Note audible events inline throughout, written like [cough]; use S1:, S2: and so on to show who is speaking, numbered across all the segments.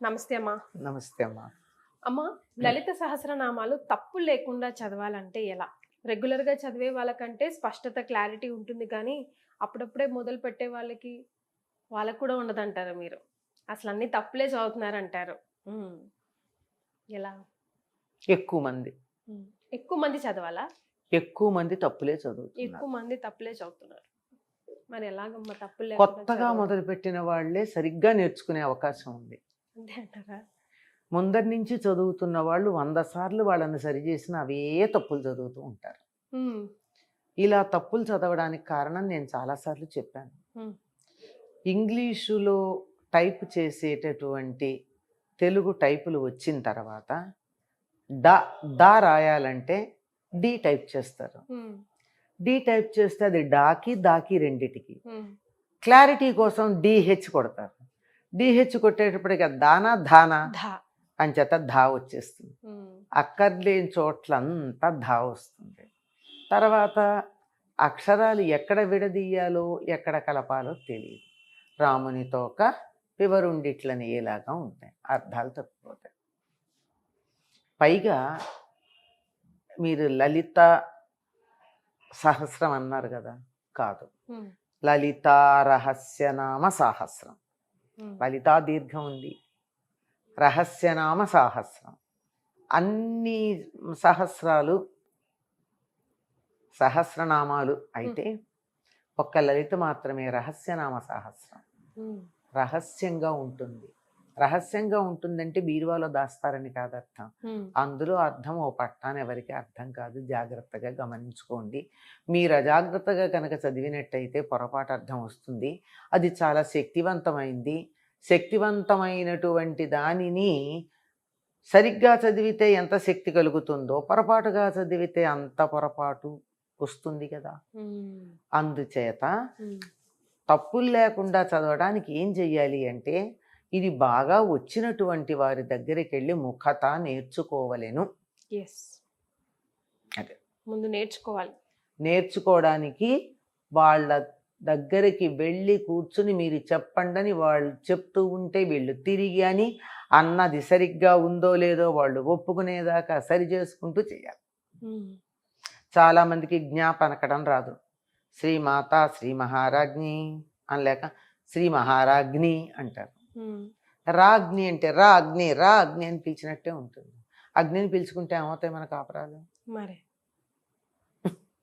S1: నమస్తే అమ్మా.
S2: నమస్తే అమ్మా.
S1: అమ్మా లలిత సహస్రనామాలు తప్పు లేకుండా చదవాలంటే ఎలా? రెగ్యులర్గా చదివే వాళ్ళకంటే స్పష్టత క్లారిటీ ఉంటుంది కానీ అప్పుడప్పుడే మొదలు పెట్టే వాళ్ళకి వాళ్ళకు కూడా ఉండదంటారు మీరు? అసలు అన్ని తప్పులే చదువుతున్నారంటారు. ఉమ్. ఎలా?
S2: ఎక్కువ మంది.
S1: ఎక్కువ మంది చదవాలా?
S2: ఎక్కువ మంది తప్పులే చదువుతున్నారు.
S1: ఎక్కువ మంది తప్పులే చదువుతున్నారు. మరి ఎలాగమ్మా తప్పులు
S2: కొత్తగా మొదలుపెట్టిన వాళ్ళే సరిగ్గా నేర్చుకునే అవకాశం ఉంది.
S1: అంతే అంటారా
S2: ముందరి నుంచి చదువుతున్న వాళ్ళు వంద సార్లు వాళ్ళని సరిచేసిన అవే తప్పులు చదువుతూ ఉంటారు. ఇలా తప్పులు చదవడానికి కారణం నేను చాలాసార్లు చెప్పాను. ఇంగ్లీషులో టైప్ చేసేటటువంటి తెలుగు టైపులు వచ్చిన తర్వాత డా డా రాయాలంటే డి టైప్ చేస్తారు. డి టైప్ చేస్తే అది డాకి దాకి రెండిటికి. క్లారిటీ కోసం డిహెచ్ కొడతారు డిహెచ్ కొట్టేటప్పటికి దానా ధానా అని చేత ధా వచ్చేస్తుంది. అక్కర్లేని చోట్లంతా ధా వస్తుంది. తర్వాత అక్షరాలు ఎక్కడ విడదీయాలో ఎక్కడ కలపాలో తెలియదు రాముని తోక వివరుండిట్లని ఏలాగా ఉంటాయి. అర్థాలు తప్పిపోతాయి. పైగా మీరు లలిత సహస్రం అన్నారు కదా? కాదు. లలితా రహస్యనామ సాహస్రం. లలితా దీర్ఘం ఉంది. రహస్యనామ సాహస్రం. అన్ని సహస్రాలు సహస్రనామాలు అయితే ఒక్క లలిత మాత్రమే రహస్యనామ సహస్రం. రహస్యంగా ఉంటుంది. రహస్యంగా ఉంటుందంటే బీరువాలో దాస్తారని కాదు అర్థం. అందులో అర్థం ఓ పట్టాన్ని ఎవరికి అర్థం కాదు జాగ్రత్తగా గమనించుకోండి మీరు అజాగ్రత్తగా కనుక చదివినట్టయితే పొరపాటు అర్థం వస్తుంది అది చాలా శక్తివంతమైంది శక్తివంతమైనటువంటి దానిని సరిగ్గా చదివితే ఎంత శక్తి కలుగుతుందో పొరపాటుగా చదివితే అంత పొరపాటు వస్తుంది కదా. అందుచేత. తప్పులు లేకుండా చదవడానికి ఏం చెయ్యాలి అంటే ఇది బాగా వచ్చినటువంటి వారి దగ్గరికి వెళ్ళి ముఖత నేర్చుకోవలెను. అదే.
S1: ముందు నేర్చుకోవాలి.
S2: నేర్చుకోవడానికి వాళ్ళ దగ్గరికి వెళ్ళి కూర్చుని మీరు చెప్పండి అని వాళ్ళు చెప్తూ ఉంటే వీళ్ళు తిరిగి అని అన్నది సరిగ్గా ఉందో లేదో వాళ్ళు ఒప్పుకునేదాకా సరి చేసుకుంటూ చేయాలి.
S1: ఉమ్.
S2: చాలామందికి జ్ఞాపనకడం రాదు. శ్రీ మాత శ్రీ మహారాజ్ఞి అనలేక శ్రీ మహారాజ్ఞి అంటారు.
S1: ఉమ్.
S2: రాగ్ని అంటే రా అగ్ని రా అగ్ని అని పిలిచినట్టే ఉంటుంది. అగ్నిని పిలుచుకుంటే ఏమవుతాయి మన కాపురాలు?
S1: మరి.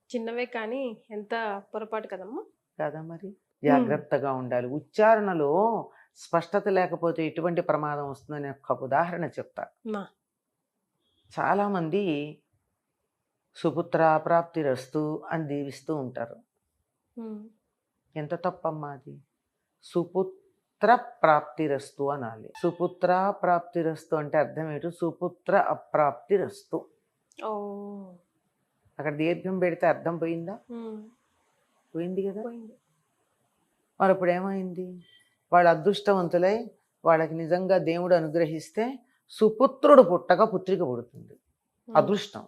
S1: చిన్నవే కానీ ఎంత పొరపాటు కదమ్మా?
S2: కదా మరి. జాగ్రత్తగా ఉండాలి. ఉచ్చారణలో స్పష్టత లేకపోతే ఎటువంటి ప్రమాదం వస్తుందని ఒక ఉదాహరణ చెప్తా. చాలామంది సుపుత్ర ప్రాప్తి రస్తు అని దీవిస్తూ ఉంటారు. ఎంత తప్పమ్మా అది? సుపుత్ర ప్రాప్తిరస్తు అనాలి. సుపుత్ర ప్రాప్తిరస్తు అంటే అర్థం ఏంటి? సుపుత్ర అప్రాప్తిరస్తు. అక్కడ దీర్ఘం పెడితే అర్థం పోయిందా. పోయింది కదా? మరి ఇప్పుడు ఏమైంది వాళ్ళ అదృష్టవంతులై వాళ్ళకి నిజంగా దేవుడు అనుగ్రహిస్తే సుపుత్రుడు పుట్టక పుత్రిక పుడుతుంది. అదృష్టం.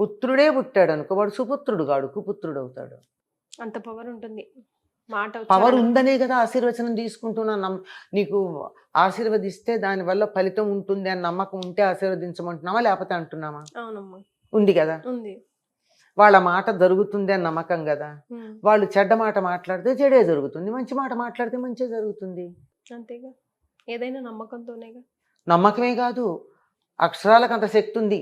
S2: పుత్రుడే పుట్టాడు అనుకో వాడు సుపుత్రుడు కాడు కుపుత్రుడు అవుతాడు
S1: అంత పవర్ ఉంటుంది.
S2: పవర్. ఉందనే కదా ఆశీర్వచనం తీసుకుంటున్నా నీకు ఆశీర్వదిస్తే దానివల్ల ఫలితం ఉంటుంది అని నమ్మకం ఉంటే ఆశీర్వదించమంటున్నావా లేకపోతే అంటున్నామా ఉంది కదా.
S1: ఉంది.
S2: వాళ్ళ మాట జరుగుతుంది అని నమ్మకం కదా. వాళ్ళు చెడ్డ మాట మాట్లాడితే చెడే జరుగుతుంది. మంచి మాట మాట్లాడితే మంచి జరుగుతుంది.
S1: అంతేగా. ఏదైనా నమ్మకంతోనేగా.
S2: నమ్మకమే కాదు అక్షరాలకు అంత శక్తి ఉంది.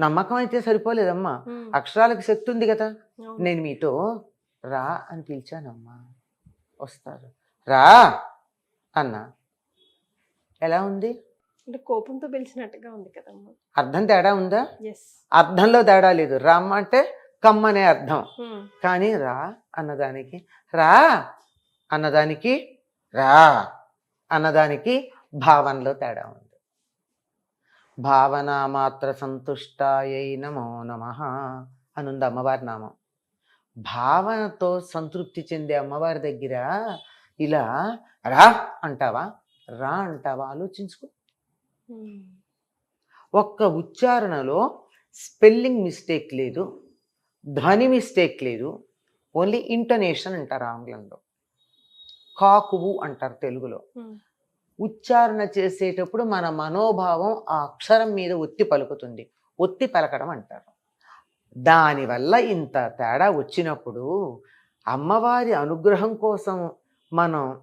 S2: నమ్మకం అయితే సరిపోలేదమ్మా. అక్షరాలకు శక్తి ఉంది కదా. నేను మీతో రా అని పిలిచానమ్మా. వస్తారు. రా అన్నా. ఎలా ఉంది?
S1: అంటే కోపంతో పిలిచినట్టుగా ఉంది కదమ్మా.
S2: అర్థం తేడా ఉందా? అర్థంలో తేడా లేదు. రామ్మ అంటే కమ్మనే అర్థం. కానీ రా అన్నదానికి రా అన్నదానికి రా అన్నదానికి భావనలో తేడా ఉంది. భావన మాత్ర సంతుష్టాయై నమో నమ అనుంది అమ్మవారి నామం. భావనతో సంతృప్తి చెందే అమ్మవారి దగ్గర ఇలా రా అంటావా? రా అంటావా? ఆలోచించుకో. ఒక్క ఉచ్చారణలో స్పెల్లింగ్ మిస్టేక్ లేదు ధ్వని మిస్టేక్ లేదు ఓన్లీ ఇంటోనేషన్ అంటారు ఆంగ్లంలో. కాకువు అంటారు తెలుగులో. ఉచ్చారణ చేసేటప్పుడు మన మనోభావం ఆ అక్షరం మీద ఒత్తి పలుకుతుంది. ఒత్తి పలకడం అంటారు. దానివల్ల ఇంత తేడా వచ్చినప్పుడు అమ్మవారి అనుగ్రహం కోసం మనం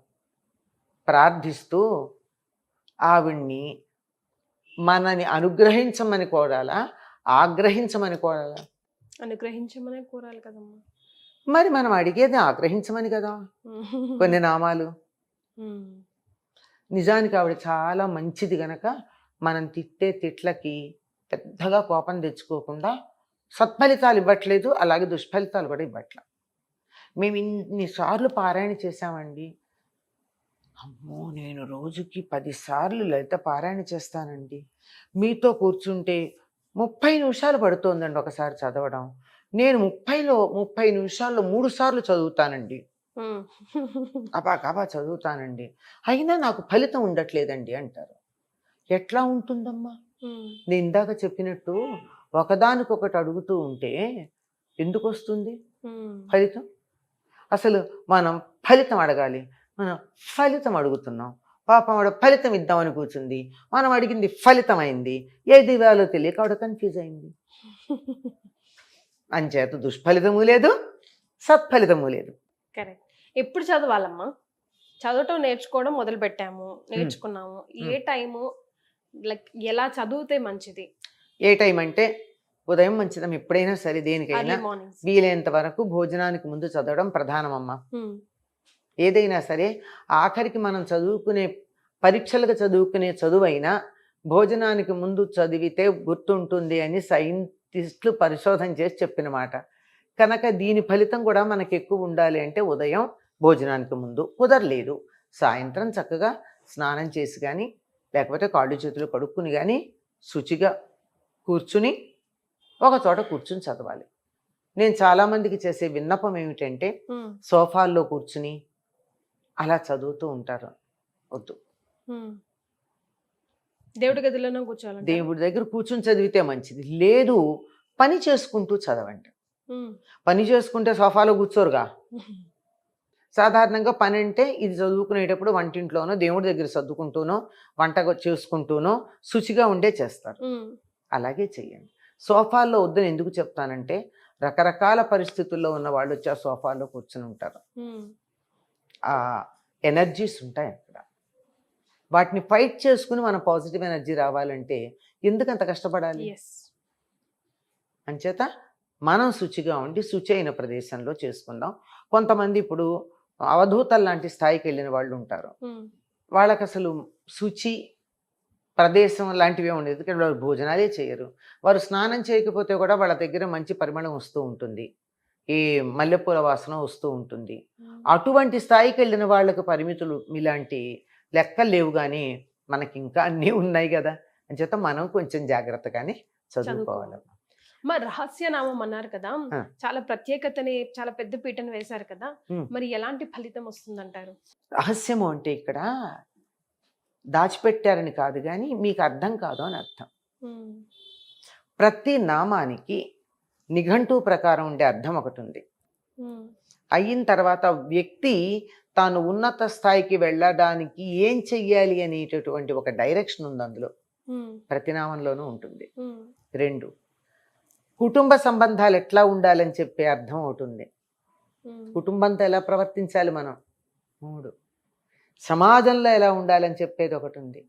S2: ప్రార్థిస్తూ ఆవిడ్ని మనని అనుగ్రహించమని కోరాలా? ఆగ్రహించమని కోరాలా?
S1: అనుగ్రహించమనే కోరాలి కదమ్మా.
S2: మరి మనం అడిగేది ఆగ్రహించమని కదా. [laughs] కొన్ని నామాలు. నిజానికి ఆవిడ చాలా మంచిది గనక మనం తిట్టే తిట్లకి పెద్దగా కోపం తెచ్చుకోకుండా సత్ఫలితాలు ఇవ్వట్లేదు అలాగే దుష్ఫలితాలు కూడా ఇవ్వట్లేదు మేము ఇన్నిసార్లు పారాయణ చేశామండి. అమ్మో నేను రోజుకి పదిసార్లు లలిత పారాయణ చేస్తానండి. మీతో కూర్చుంటే ముప్పై నిమిషాలు పడుతోందండి ఒకసారి చదవడం. నేను ముప్పైలో ముప్పై నిమిషాల్లో మూడు సార్లు చదువుతానండి. అబా కబా చదువుతానండి. అయినా నాకు ఫలితం ఉండట్లేదండి అంటారు. ఎట్లా ఉంటుందమ్మా? నేను ఇందాక చెప్పినట్టు ఒకదానికొకటి అడుగుతూ ఉంటే ఎందుకు వస్తుంది ఫలితం? అసలు మనం ఫలితం అడగాలి. మనం ఫలితం అడుగుతున్నాం. పాపం ఆవిడ ఫలితం ఇద్దామని కూర్చుంది. మనం అడిగింది ఫలితం అయింది ఏది ఇవ్వాలో తెలియక ఆవిడ కన్ఫ్యూజ్ అయింది. అంచేత దుష్ఫలితము లేదు సత్ఫలితము లేదు.
S1: కరెక్ట్. ఎప్పుడు చదవాలమ్మా? చదవటం నేర్చుకోవడం మొదలు పెట్టాము నేర్చుకున్నాము. ఏ టైము లైక్ ఎలా చదివితే మంచిది?
S2: ఏ టైం అంటే ఉదయం మంచిదం ఎప్పుడైనా సరే దేనికైనా వీలైనంత వరకు భోజనానికి ముందు చదవడం ప్రధానమమ్మ. ఏదైనా సరే ఆఖరికి మనం చదువుకునే పరీక్షలకు చదువుకునే చదువైనా భోజనానికి ముందు చదివితే గుర్తుంటుంది అని సైంటిస్టులు పరిశోధన చేసి చెప్పిన మాట. కనుక దీని ఫలితం కూడా మనకి ఎక్కువ ఉండాలి అంటే ఉదయం భోజనానికి ముందు కుదరలేదు. సాయంత్రం చక్కగా స్నానం చేసి కానీ లేకపోతే కాళ్ళు చేతులు కడుక్కుని కానీ శుచిగా కూర్చుని ఒక చోట కూర్చుని చదవాలి. నేను చాలామందికి చేసే విన్నపం ఏమిటంటే సోఫాల్లో కూర్చుని అలా చదువుతూ ఉంటారు. వద్దు.
S1: దేవుడి గదిలోనే కూర్చోవాలంటే
S2: దేవుడి దగ్గర కూర్చుని చదివితే మంచిది. లేదు పని చేసుకుంటూ చదవండి పని చేసుకుంటే సోఫాలో కూర్చోరుగా. [laughs] సాధారణంగా పని అంటే ఇది చదువుకునేటప్పుడు వంటింట్లోనో దేవుడి దగ్గర చదువుకుంటూనో వంట చేసుకుంటూనో శుచిగా ఉండే చేస్తారు. అలాగే చెయ్యండి. సోఫాల్లో వద్దని ఎందుకు చెప్తానంటే రకరకాల పరిస్థితుల్లో ఉన్న వాళ్ళు వచ్చి ఆ సోఫాలో కూర్చుని ఉంటారు. ఆ ఎనర్జీస్ ఉంటాయి అక్కడ. వాటిని ఫైట్ చేసుకుని మన పాజిటివ్ ఎనర్జీ రావాలంటే ఎందుకు అంత కష్టపడాలి? అంచేత మనం శుచిగా ఉండి శుచి అయిన ప్రదేశంలో చేసుకుందాం. కొంతమంది ఇప్పుడు అవధూతల లాంటి స్థాయికి వెళ్ళిన వాళ్ళు ఉంటారు. వాళ్ళకి అసలు శుచి ప్రదేశం లాంటివే ఉండేది. ఎందుకంటే వాళ్ళు భోజనాలే చేయరు. వారు స్నానం చేయకపోతే కూడా వాళ్ళ దగ్గర మంచి పరిమళం వస్తూ ఉంటుంది. ఈ మల్లెపూల వాసన వస్తూ ఉంటుంది. అటువంటి స్థాయికి వెళ్ళిన వాళ్ళకి పరిమితులు ఇలాంటి లెక్కలు లేవు కానీ మనకి ఇంకా అన్నీ ఉన్నాయి కదా. అని చేత మనం కొంచెం జాగ్రత్తగానే చదువుకోవాలి.
S1: మరి రహస్యనామం అన్నారు కదా. చాలా ప్రత్యేకతని చాలా పెద్ద పీటను వేశారు కదా. మరి ఎలాంటి ఫలితం వస్తుందంటారు?
S2: రహస్యము అంటే ఇక్కడ దాచిపెట్టారని కాదు కానీ మీకు అర్థం కాదు అని అర్థం. ప్రతి నామానికి నిఘంటు ప్రకారం ఉండే అర్థం ఒకటి ఉంది. అయిన తర్వాత వ్యక్తి తాను ఉన్నత స్థాయికి వెళ్ళడానికి ఏం చెయ్యాలి అనేటటువంటి ఒక డైరెక్షన్ ఉంది అందులో.
S1: ఉమ్,
S2: ప్రతి నామంలోనూ ఉంటుంది. రెండు కుటుంబ సంబంధాలు ఎట్లా ఉండాలని చెప్పే అర్థం ఒకటి ఉంది.
S1: ఉమ్,
S2: కుటుంబంతో ఎలా ప్రవర్తించాలి మనం? మూడు సమాజంలో ఎలా ఉండాలని చెప్పేది ఒకటి ఉంది.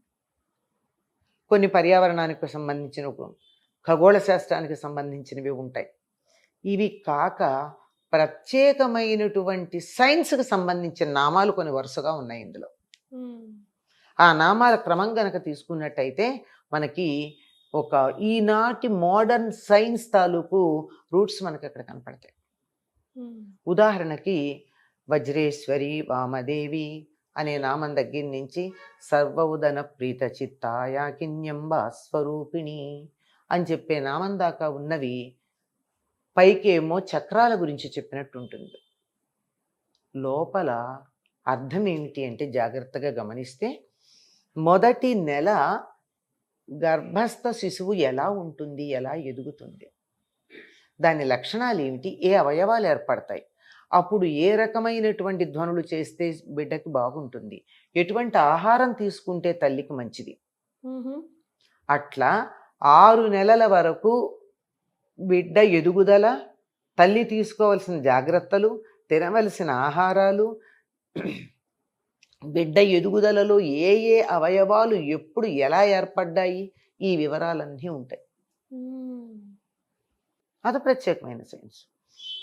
S2: కొన్ని పర్యావరణానికి సంబంధించిన ఖగోళ శాస్త్రానికి సంబంధించినవి ఉంటాయి. ఇవి కాక ప్రత్యేకమైనటువంటి సైన్స్కి సంబంధించిన నామాలు కొన్ని వరుసగా ఉన్నాయి ఇందులో. ఆ నామాల క్రమం గనక తీసుకున్నట్టయితే మనకి ఒక ఈనాటి మోడర్న్ సైన్స్ తాలూకు రూట్స్ మనకి అక్కడ కనపడతాయి. ఉదాహరణకి వజ్రేశ్వరి వామదేవి అనే నామం దగ్గర నుంచి సర్వవుదన ప్రీత చిత్తాయాకిన్యంబ స్వరూపిణి అని చెప్పే నామం దాకా ఉన్నవి పైకేమో చక్రాల గురించి చెప్పినట్టు ఉంటుంది లోపల అర్థం ఏమిటి అంటే జాగ్రత్తగా గమనిస్తే మొదటి నెల గర్భస్థ శిశువు ఎలా ఉంటుంది ఎలా ఎదుగుతుంది? దాని లక్షణాలు ఏమిటి ఏ అవయవాలు ఏర్పడతాయి? అప్పుడు ఏ రకమైనటువంటి ధ్వనులు చేస్తే బిడ్డకి బాగుంటుంది ఎటువంటి ఆహారం తీసుకుంటే తల్లికి మంచిది. అట్లా ఆరు నెలల వరకు బిడ్డ ఎదుగుదల తల్లి తీసుకోవాల్సిన జాగ్రత్తలు తినవలసిన ఆహారాలు బిడ్డ ఎదుగుదలలో ఏ ఏ అవయవాలు ఎప్పుడు ఎలా ఏర్పడ్డాయి ఈ వివరాలన్నీ ఉంటాయి. అది ప్రత్యేకమైన సైన్స్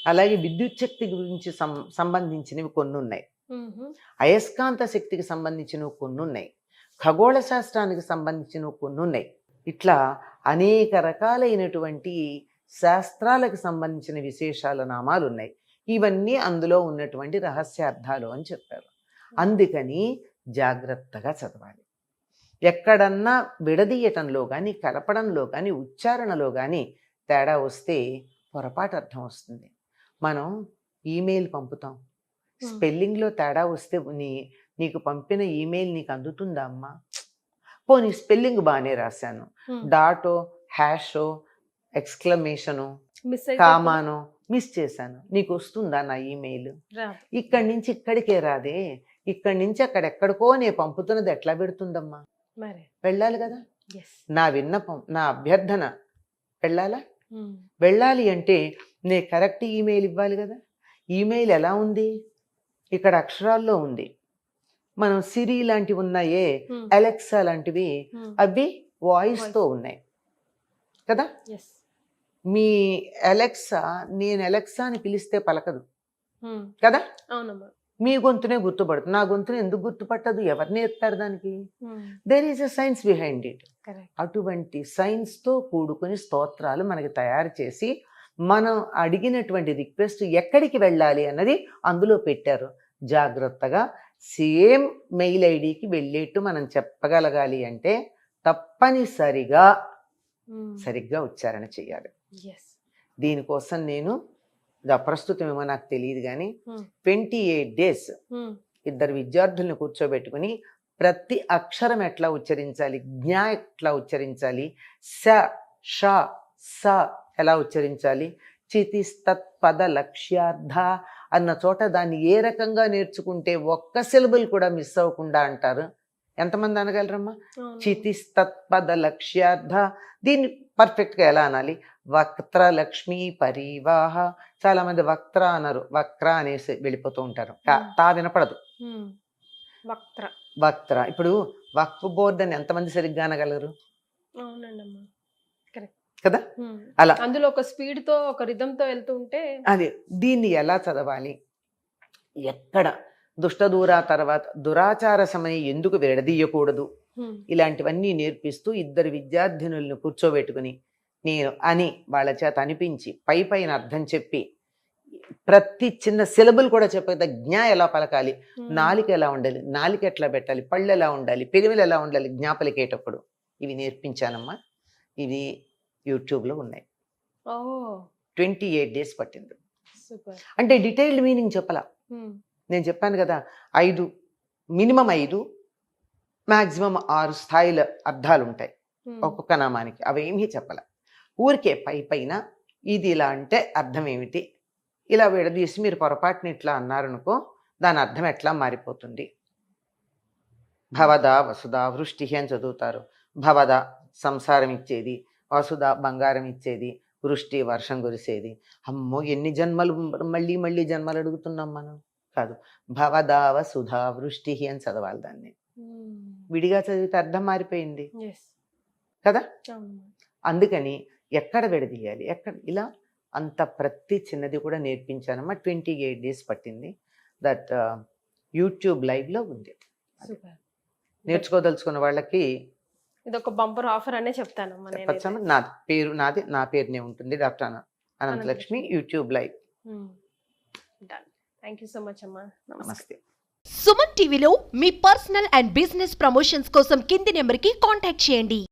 S2: అలాగే విద్యుత్ శక్తి గురించి సం సంబంధించినవి కొన్ని ఉన్నాయి. అయస్కాంత శక్తికి సంబంధించినవి కొన్ని ఉన్నాయి ఖగోళ శాస్త్రానికి సంబంధించినవి కొన్ని ఉన్నాయి ఇట్లా అనేక రకాలైనటువంటి శాస్త్రాలకు సంబంధించిన విశేషాల నామాలు ఉన్నాయి ఇవన్నీ అందులో ఉన్నటువంటి రహస్యార్థాలు అని చెప్పారు. అందుకని జాగ్రత్తగా చదవాలి. ఎక్కడన్నా విడదీయటంలో కానీ కలపడంలో కానీ ఉచ్చారణలో కానీ తేడా వస్తే పొరపాటు అర్థం వస్తుంది. మనం ఈమెయిల్ పంపుతాం. స్పెల్లింగ్లో తేడా వస్తే నీ నీకు పంపిన ఈమెయిల్ నీకు అందుతుందా అమ్మా? పోనీ స్పెల్లింగ్ బాగానే రాశాను. డాటో హ్యాషో ఎక్స్క్లమేషను కామానో మిస్ చేశాను. నీకు వస్తుందా నా ఈమెయిల్. ఇక్కడి నుంచి ఇక్కడికే రాదే. ఇక్కడి నుంచి అక్కడెక్కడికో నేను పంపుతున్నది ఎట్లా పెడుతుందమ్మా?
S1: మరి.
S2: వెళ్ళాలి కదా? నా విన్నపం నా అభ్యర్థన వెళ్ళాలా? వెళ్ళాలి అంటే నే కరెక్ట్ ఈమెయిల్ ఇవ్వాలి కదా? ఈమెయిల్ ఎలా ఉంది? ఇక్కడ అక్షరాల్లో ఉంది. మనం సిరి లాంటివి ఉన్నాయే అలెక్సా లాంటివి అవి వాయిస్తో ఉన్నాయి. కదా? మీ అలెక్సా నేను అలెక్సా అని పిలిస్తే పలకదు. కదా?
S1: అవునమ్మా.
S2: మీ గొంతునే గుర్తుపడుతుంది. నా గొంతుని ఎందుకు గుర్తుపట్టదు? ఎవరు నేర్పారు దానికి? There is a science behind it అటువంటి సైన్స్తో కూడుకుని స్తోత్రాలు మనకి తయారు చేసి మనం అడిగినటువంటి రిక్వెస్ట్ ఎక్కడికి వెళ్ళాలి అన్నది అందులో పెట్టారు. జాగ్రత్తగా సేమ్ మెయిల్ ఐడికి వెళ్ళేట్టు మనం చెప్పగలగాలి అంటే తప్పనిసరిగా సరిగ్గా ఉచ్చారణ చేయాలి. దీనికోసం నేను ప్రస్తుతం ఏమో నాకు తెలియదు కానీ. ట్వంటీ ఎయిట్ డేస్ ఇద్దరు విద్యార్థుల్ని కూర్చోబెట్టుకుని ప్రతి అక్షరం ఎట్లా ఉచ్చరించాలి జ్ఞా ఎట్లా ఉచ్చరించాలి స ష స ఎలా ఉచ్చరించాలి చితిస్తత్పద లక్ష్యార్థ అన్న చోట దాన్ని ఏ రకంగా నేర్చుకుంటే ఒక్క సిలబుల్ కూడా మిస్ అవ్వకుండా అంటారు? ఎంతమంది అనగలరమ్మా? చితిస్తత్పద లక్ష్యార్థ దీన్ని పర్ఫెక్ట్గా ఎలా అనాలి? వక్త్ర లక్ష్మీ పరివాహ. చాలా మంది వక్త్ర అన్నారు వక్ర అనేసి వెళ్ళిపోతూ ఉంటారు. తా వినపడదు.
S1: వక్త్ర.
S2: వక్త్ర. ఇప్పుడు వక్ఫ్ బోర్డ్ అని ఎంతమంది సరిగ్గా అనగలరు? కదా. అలా.
S1: అందులో ఒక స్పీడ్తో ఒక rhythm తో వెళ్తూ ఉంటే
S2: అది. దీన్ని ఎలా చదవాలి? ఎక్కడ? దుష్ట దూరా తర్వాత దురాచార సమయం ఎందుకు విడదీయకూడదు? ఇలాంటివన్నీ నేర్పిస్తూ ఇద్దరు విద్యార్థినులను కూర్చోబెట్టుకుని నేను అని వాళ్ళ చేత అనిపించి పై పైన అర్థం చెప్పి ప్రతి చిన్న సిలబుల్ కూడా చెప్పేది జ్ఞా ఎలా పలకాలి. నాలిక ఎలా ఉండాలి? నాలిక ఎట్లా పెట్టాలి? పళ్ళు ఎలా ఉండాలి? పెరిమిలు ఎలా ఉండాలి? జ్ఞాపలికేటప్పుడు. ఇవి నేర్పించానమ్మా. ఇవి యూట్యూబ్లో ఉన్నాయి. ట్వంటీ ఎయిట్ డేస్ పట్టింది.
S1: సూపర్.
S2: అంటే డీటెయిల్డ్ మీనింగ్ చెప్పలా? నేను చెప్పాను కదా ఐదు మినిమం ఐదు మ్యాక్సిమం ఆరు స్థాయిల అర్థాలు ఉంటాయి ఒక్కొక్క నామానికి. అవేమీ చెప్పాల. ఊరికే పై పైన ఇది ఇలా అంటే అర్థం ఏమిటి? ఇలా విడదీసి మీరు పొరపాటున ఇట్లా అన్నారనుకో దాని అర్థం ఎట్లా మారిపోతుంది? భవద వసుధ వృష్టి అని చదువుతారు. భవద సంసారం ఇచ్చేది వసుధ బంగారం ఇచ్చేది వృష్టి వర్షం కురిసేది. అమ్మో ఎన్ని జన్మలు మళ్ళీ మళ్ళీ జన్మలు అడుగుతున్నాం మనం? కాదు. భవదావ సుధా వృష్టి అని చదవాలి దాన్ని. విడిగా చదివితే అర్థం మారిపోయింది. కదా? అందుకని ఎక్కడ విడదీయాలి? ఎక్కడ? ఇలా అంత ప్రతి చిన్నది కూడా నేర్పించానమ్మా. ట్వంటీ ఎయిట్ డేస్ పట్టింది. దట్ యూట్యూబ్ లైవ్లో ఉంది
S1: సూపర్.
S2: నేర్చుకోదలుచుకున్న వాళ్ళకి
S1: ఇది ఒక బంపర్ ఆఫర్ అనే.
S2: చెప్పచ్చమ్మా. నా పేరు నాది నా పేరునే ఉంటుంది. డాక్టర్ అన- Ananthalakshmi. YouTube live.
S1: Done. Thank you so much అమ్మా. నమస్తే.
S2: నమస్తే.
S3: సుమన్ టీవీలో మీ పర్సనల్ అండ్ బిజినెస్ ప్రమోషన్స్ కోసం కింది నెంబర్కి కాంటాక్ట్ చేయండి.